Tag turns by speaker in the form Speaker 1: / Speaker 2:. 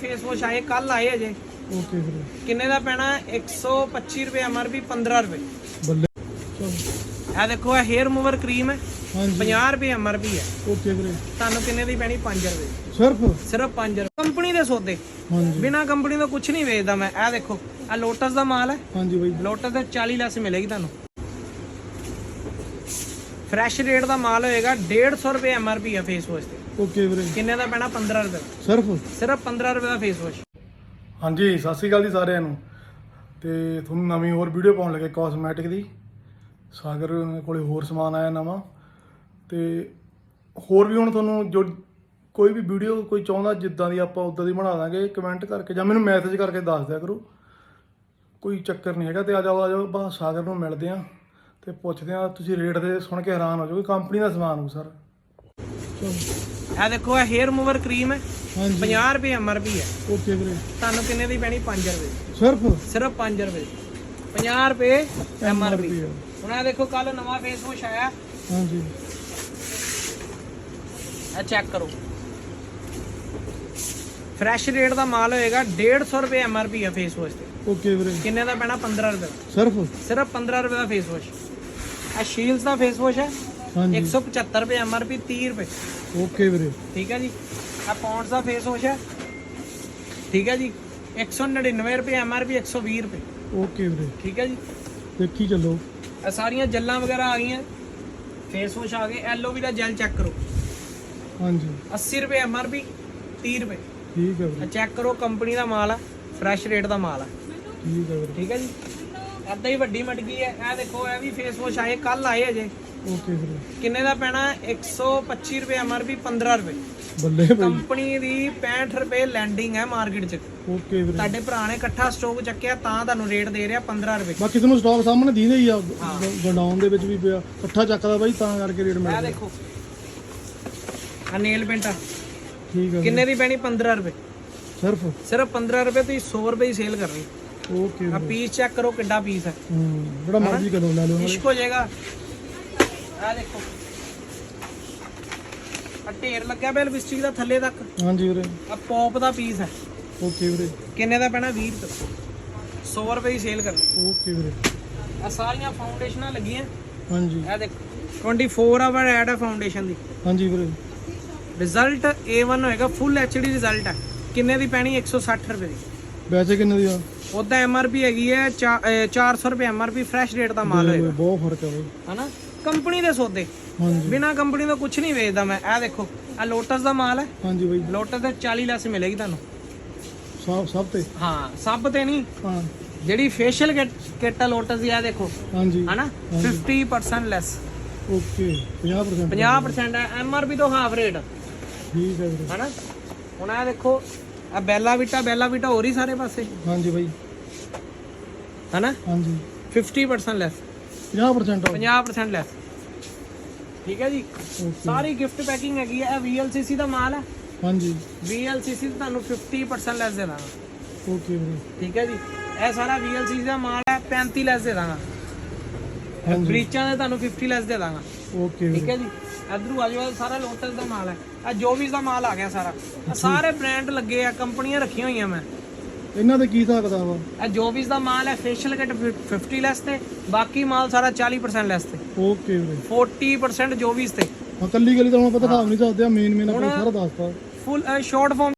Speaker 1: Face wash ਆਏ ਕੱਲ ਆਏ ਅਜੇ।
Speaker 2: ਓਕੇ ਵੀਰੇ
Speaker 1: ਕਿੰਨੇ ਦਾ ਪੈਣਾ? 125 ਰੁਪਏ ਐਮਆਰਪੀ 15 ਰੁਪਏ।
Speaker 2: ਬੱਲੇ।
Speaker 1: ਇਹ ਦੇਖੋ ਇਹ ਹੇਅਰ ਰਿਮੂਵਰ ਕਰੀਮ ਹੈ।
Speaker 2: ਹਾਂਜੀ।
Speaker 1: 50 ਰੁਪਏ ਐਮਆਰਪੀ ਹੈ।
Speaker 2: ਓਕੇ ਵੀਰੇ।
Speaker 1: ਤੁਹਾਨੂੰ ਕਿੰਨੇ ਦੀ ਪੈਣੀ? 5 ਰੁਪਏ।
Speaker 2: ਸਿਰਫ?
Speaker 1: ਸਿਰਫ 5 ਰੁਪਏ। ਕੰਪਨੀ ਦੇ ਸੌਦੇ।
Speaker 2: ਹਾਂਜੀ।
Speaker 1: ਬਿਨਾ ਕੰਪਨੀ ਦਾ ਕੁਝ ਨਹੀਂ ਵੇਚਦਾ ਮੈਂ। ਇਹ ਦੇਖੋ ਇਹ ਲੋਟਸ ਦਾ ਮਾਲ ਹੈ।
Speaker 2: ਹਾਂਜੀ ਬਾਈ।
Speaker 1: ਲੋਟਸ ਦੇ 40 ਲੈਸ ਮਿਲੇਗੀ ਤੁਹਾਨੂੰ। ਫਰੈਸ਼ ਰੇਟ ਦਾ ਮਾਲ ਹੋਏਗਾ। 150 ਰੁਪਏ ਐਮਆਰਪੀ ਹੈ ਫੇਸ ਵਾਸ਼ ਤੇ।
Speaker 2: ਓਕੇ ਵੀਰੇ।
Speaker 1: ਕਿੰਨੇ ਦਾ ਪੈਣਾ? 15 ਰੁਪਏ। ਦਾ।
Speaker 2: ਸਿਰਫ?
Speaker 1: ਸਿਰਫ 15 ਰੁਪਏ ਦਾ ਫੇਸ ਵਾਸ਼
Speaker 2: ਹਾਂਜੀ ਸਤਿ ਸ਼੍ਰੀ ਅਕਾਲ ਜੀ ਸਾਰਿਆਂ ਨੂੰ। ਤੇ ਤੁਹਾਨੂੰ ਨਵੀਂ ਹੋਰ ਵੀਡੀਓ ਪਾਉਣ ਲੱਗੇ ਕਾਸਮੈਟਿਕ ਦੀ। ਸਾਗਰ ਕੋਲੇ ਹੋਰ ਸਮਾਨ ਆਇਆ ਨਵਾਂ। ਤੇ ਹੋਰ ਵੀ ਹੁਣ ਤੁਹਾਨੂੰ ਜੋ ਕੋਈ ਵੀ ਵੀਡੀਓ ਕੋਈ ਚਾਹੁੰਦਾ ਜਿੱਦਾਂ ਦੀ ਆਪਾਂ ਉਦਾਂ ਦੀ ਬਣਾ ਦਾਂਗੇ ਕਮੈਂਟ ਕਰਕੇ ਜਾਂ ਮੈਨੂੰ ਮੈਸੇਜ ਕਰਕੇ ਦੱਸ ਦਿਆ ਕਰੋ। ਕੋਈ ਚੱਕਰ ਨਹੀਂ ਹੈਗਾ ਤੇ ਆ ਜਾਓ ਆ ਜਾਓ ਬਸ ਸਾਗਰ ਨੂੰ ਮਿਲਦੇ ਆ ਤੇ ਪੁੱਛਦੇ ਆ ਤੁਸੀਂ ਰੇਟ ਦੇ ਸੁਣ ਕੇ ਹੈਰਾਨ ਹੋ ਜਾਓਗੇ ਕੰਪਨੀ ਦਾ ਸਮਾਨ ਹੋ ਸਰ। ਚਲੋ।
Speaker 1: ਇਹ ਦੇਖੋ ਇਹ ਹੇਅਰ ਰਿਮੂਵਰ ਕਰੀਮ ਹੈ।
Speaker 2: ਹਾਂਜੀ।
Speaker 1: 50 ਰੁਪਏ ਐਮਆਰਪੀ ਹੈ।
Speaker 2: ਓਕੇ ਵੀਰੇ।
Speaker 1: ਤੁਹਾਨੂੰ ਕਿੰਨੇ ਦੀ ਪੈਣੀ? 5 ਰੁਪਏ।
Speaker 2: ਸਿਰਫ?
Speaker 1: ਸਿਰਫ 5 ਰੁਪਏ। 50 ਰੁਪਏ ਐਮਆਰਪੀ। ਹੁਣ ਇਹ ਦੇਖੋ ਕੱਲ ਨਵਾਂ ਫੇਸ ਵਾਸ਼ ਆਇਆ।
Speaker 2: ਹਾਂਜੀ।
Speaker 1: ਇਹ ਚੈੱਕ ਕਰੋ। ਫਰੈਸ਼ ਰੇਟ ਦਾ ਮਾਲ ਹੋਏਗਾ 150 ਰੁਪਏ ਐਮਆਰਪੀ ਹੈ ਫੇਸ ਵਾਸ਼ ਤੇ।
Speaker 2: ਓਕੇ ਵੀਰੇ।
Speaker 1: ਕਿੰਨੇ ਦਾ ਪੈਣਾ? 15 ਰੁਪਏ।
Speaker 2: ਸਿਰਫ?
Speaker 1: ਸਿਰਫ 15 ਰੁਪਏ ਦਾ ਫੇਸ ਵਾਸ਼ ਇਹ ਸ਼ੀਲਸ ਦਾ ਫੇਸ ਵਾਸ਼ ਹੈ।
Speaker 2: ਹਾਂਜੀ।
Speaker 1: 175 ਰੁਪਏ ਐਮਆਰਪੀ 30 ਰੁਪਏ।
Speaker 2: ਓਕੇ ਵੀਰੇ।
Speaker 1: ਠੀਕ ਹੈ ਜੀ। ਇਹ ਪੌਂਡਸ ਦਾ ਫੇਸ ਵਾਸ਼ ਹੈ। ਠੀਕ ਹੈ ਜੀ। 199 ਰੁਪਏ ਐਮਆਰਪੀ 120 ਰੁਪਏ।
Speaker 2: ਓਕੇ ਵੀਰੇ।
Speaker 1: ਠੀਕ ਹੈ ਜੀ।
Speaker 2: ਦੇਖੀ ਚੱਲੋ।
Speaker 1: ਇਹ ਸਾਰੀਆਂ ਜੱਲਾਂ ਵਗੈਰਾ ਆ ਗਈਆਂ। ਫੇਸ ਵਾਸ਼ ਆ ਗਏ ਐਲੋਵੀ ਦਾ ਜੈਲ ਚੈੱਕ ਕਰੋ।
Speaker 2: ਹਾਂਜੀ।
Speaker 1: 80 ਰੁਪਏ ਐਮਆਰਪੀ 30 ਰੁਪਏ।
Speaker 2: ਠੀਕ ਹੈ ਵੀਰੇ।
Speaker 1: ਚੈੱਕ ਕਰੋ ਕੰਪਨੀ ਦਾ ਮਾਲ ਹੈ ਫਰੈਸ਼ ਰੇਟ ਦਾ ਮਾਲ ਹੈ
Speaker 2: ਠੀਕ ਹੈ ਵੀਰੇ।
Speaker 1: ਠੀਕ ਹੈ ਜੀ। ਏਦਾਂ ਹੀ ਵੱਡੀ ਮਟਕੀ ਹੈ। ਇਹ ਦੇਖੋ ਇਹ ਵੀ ਫੇਸ ਵਾਸ਼ ਆਏ ਕੱਲ ਆਏ ਅਜੇ।
Speaker 2: ਓਕੇ ਵੀਰੇ
Speaker 1: ਕਿੰਨੇ ਦਾ ਪੈਣਾ? 125 ਰੁਪਏ ਐਮਆਰਪੀ 15 ਰੁਪਏ।
Speaker 2: ਬੱਲੇ ਭਾਈ।
Speaker 1: ਕੰਪਨੀ ਦੀ 65 ਰੁਪਏ ਲੈਂਡਿੰਗ ਹੈ ਮਾਰਕੀਟ 'ਚ।
Speaker 2: ਓਕੇ ਵੀਰੇ।
Speaker 1: ਤੁਹਾਡੇ ਭਰਾ ਨੇ ਇਕੱਠਾ ਸਟਾਕ ਚੱਕਿਆ ਤਾਂ ਤੁਹਾਨੂੰ ਰੇਟ ਦੇ ਰਿਹਾ 15 ਰੁਪਏ।
Speaker 2: ਬਾਕੀ ਤੁਹਾਨੂੰ ਸਟਾਕ ਸਾਹਮਣੇ ਦੀਂਦੇ ਹੀ ਆ।
Speaker 1: ਹਾਂ।
Speaker 2: ਗਡਾਊਨ ਦੇ ਵਿੱਚ ਵੀ ਪਿਆ। ਇਕੱਠਾ ਚੱਕਦਾ ਬਾਈ ਤਾਂ ਕਰਕੇ ਰੇਟ
Speaker 1: ਇਹ
Speaker 2: ਮਿਲਦਾ
Speaker 1: ਦੇਖੋ। ਆ ਨੇਲ ਪੇਂਟ ਆ।
Speaker 2: ਠੀਕ ਹੈ
Speaker 1: ਕਿੰਨੇ ਦੀ ਪੈਣੀ? 15 ਰੁਪਏ।
Speaker 2: ਸਿਰਫ?
Speaker 1: ਸਿਰਫ 15 ਰੁਪਏ ਤੁਸੀਂ 100 ਰੁਪਏ ਦੀ ਸੇਲ ਕਰਨੀ।
Speaker 2: ਓਕੇ
Speaker 1: ਆ ਪੀਸ ਚੈੱਕ ਕਰੋ ਕਿੱਡਾ ਪੀਸ ਹੈ
Speaker 2: ਹੂੰ ਜਿਹੜਾ ਮਰਜ਼ੀ ਕਦੋਂ ਲੈ ਲਓ।
Speaker 1: ਇਸ਼ਕ ਹੋ ਜਾਏਗਾ। ਆ ਦੇਖੋ। ਆ ਢੇਰ ਲੱਗਿਆ ਪਿਆ ਲਿਪਸਟਿਕ ਦਾ ਥੱਲੇ ਤੱਕ।
Speaker 2: ਹਾਂਜੀ ਵੀਰੇ।
Speaker 1: ਆ ਪੌਪ ਦਾ ਪੀਸ ਹੈ।
Speaker 2: ਓਕੇ ਵੀਰੇ।
Speaker 1: ਕਿੰਨੇ ਦਾ ਪੈਣਾ? 20 ਰੁਪਏ। 100 ਰੁਪਏ ਦੀ ਸੇਲ ਕਰਨੀ।
Speaker 2: ਓਕੇ ਵੀਰੇ।
Speaker 1: ਆ ਸਾਰੀਆਂ ਫਾਊਂਡੇਸ਼ਨਾਂ ਲੱਗੀਆਂ।
Speaker 2: ਹਾਂਜੀ।
Speaker 1: ਇਹ ਦੇਖੋ 24 ਆਵਰ ਐਡ ਹੈ ਫਾਊਂਡੇਸ਼ਨ ਦੀ।
Speaker 2: ਹਾਂਜੀ ਵੀਰੇ।
Speaker 1: ਰਿਜ਼ਲਟ A1 ਹੋਏਗਾ ਫੁੱਲ ਐਚਡੀ ਰਿਜ਼ਲਟ ਹੈ। ਕਿੰਨੇ ਦੀ ਪੈਣੀ? 160 ਰੁਪਏ ਦੀ।
Speaker 2: ਵੈਸੇ ਕਿੰਨੇ ਦੀ ਆ?
Speaker 1: ਉਹਦਾ ਐਮਆਰਪੀ ਹੈਗੀ ਹੈ ਚਾ- ਅਹ 400 ਰੁਪਏ M R P fresh rate ਦਾ ਮਾਲ ਹੋਏਗਾ।
Speaker 2: ਬਹੁਤ ਫ਼ਰਕ ਹੈ ਬਾਈ।
Speaker 1: ਹਨਾ? ਕੰਪਨੀ ਦੇ ਸੌਦੇ।
Speaker 2: ਹਾਂਜੀ।
Speaker 1: ਬਿਨਾ ਕੰਪਨੀ ਦਾ ਕੁਝ ਨਹੀਂ ਵੇਚਦਾ ਮੈਂ। ਇਹ ਦੇਖੋ ਆ ਲੋਟਸ ਦਾ ਮਾਲ ਹੈ।
Speaker 2: ਹਾਂਜੀ ਬਾਈ।
Speaker 1: ਲੋਟਸ ਦੇ 40 ਲੈਸ ਮਿਲੇਗੀ ਤੁਹਾਨੂੰ।
Speaker 2: ਸਭ ਸਭ ਤੇ?
Speaker 1: ਹਾਂ ਸਭ ਤੇ ਨਹੀਂ।
Speaker 2: ਹਾਂ।
Speaker 1: ਜਿਹੜੀ ਫੇਸ਼ੀਅਲ ਕਿੱਟ ਆ ਲੋਟਸ ਦੀ ਆ ਦੇਖੋ।
Speaker 2: ਹਾਂਜੀ।
Speaker 1: ਹਨਾ? 50% ਲੈਸ
Speaker 2: ਓਕੇ। 50%
Speaker 1: 50% ਹੈ। ਐਮਆਰਪੀ ਤੋਂ ਹਾਫ ਰੇਟ
Speaker 2: ਠੀਕ ਹੈ ਵੀਰੇ।
Speaker 1: ਹਨਾ? ਹੁਣ ਇਹ ਦੇਖੋ ਆ ਬੈਲਾ ਵਿਟਾ ਬੈਲਾ ਵਿਟਾ ਹੋ ਰਹੀ ਸਾਰੇ ਪਾਸੇ।
Speaker 2: ਹਾਂਜੀ ਬਾਈ।
Speaker 1: ਹਨਾ?
Speaker 2: ਹਾਂਜੀ।
Speaker 1: 50% ਲੈਸ
Speaker 2: 50% ਆਫ
Speaker 1: 50% ਲੈਸ ਠੀਕ ਹੈ ਜੀ? ਸਾਰੀ ਗਿਫਟ ਪੈਕਿੰਗ ਹੈਗੀ ਹੈ। ਇਹ VLCC ਦਾ ਮਾਲ ਹੈ।
Speaker 2: ਹਾਂਜੀ।
Speaker 1: VLCC ਤੇ ਤੁਹਾਨੂੰ 50% ਲੈਸ ਦੇ ਦਾਂਗਾ।
Speaker 2: ਓਕੇ ਵੀਰੇ
Speaker 1: ਠੀਕ ਹੈ ਜੀ? ਇਹ ਸਾਰਾ VLCC ਦਾ ਮਾਲ ਹੈ। 35 ਲੈਸ ਦੇ ਦਾਂਗਾ।
Speaker 2: ਹਾਂਜੀ।
Speaker 1: ਬ੍ਰੀਚਾਂ ਦੇ ਤੁਹਾਨੂੰ 50 ਲੈਸ ਦੇ ਦਾਂਗਾ।
Speaker 2: ਓਕੇ
Speaker 1: ਠੀਕ ਹੈ ਜੀ? ਇਧਰੋਂ ਆਜੋ ਸਾਰਾ ਲੋਟਸ ਦਾ ਮਾਲ ਹੈ। ਆ ਜੋਵਿਸ ਦਾ ਮਾਲ ਆ ਗਿਆ ਸਾਰਾ। ਆਹ ਸਾਰੇ ਬ੍ਰਾਂਡ ਲੱਗੇ ਆ ਕੰਪਨੀਆਂ ਰੱਖੀਆਂ ਹੋਈਆਂ ਮੈਂ।
Speaker 2: ਇਹਨਾਂ ਦੇ ਕੀ ਹਿਸਾਬ ਕਿਤਾਬ ਆ?
Speaker 1: ਇਹ ਜੋਵਿਸ ਦਾ ਮਾਲ ਹੈ ਫੇਸ਼ੀਅਲ ਕਿਟ 50 ਲੈਸ ਤੇ ਬਾਕੀ ਮਾਲ ਸਾਰਾ 40% ਲੈਸ ਤੇ।
Speaker 2: ਓਕੇ ਵੀਰੇ।
Speaker 1: 40% ਜੋਵਿਸ ਤੇ।
Speaker 2: ਹਾਂ ਕੱਲੀ ਗਲੀ ਤਾਂ ਹੁਣ ਆਪਾਂ ਦਿਖਾ ਨਹੀਂ ਸਕਦੇ ਆ ਮੇਨ ਮੇਨ ਆਪਾਂ ਸਾਰਾ ਦੱਸਤਾ।
Speaker 1: ਫੁੱਲ ਸ਼ਾਰਟ ਫਾਰਮ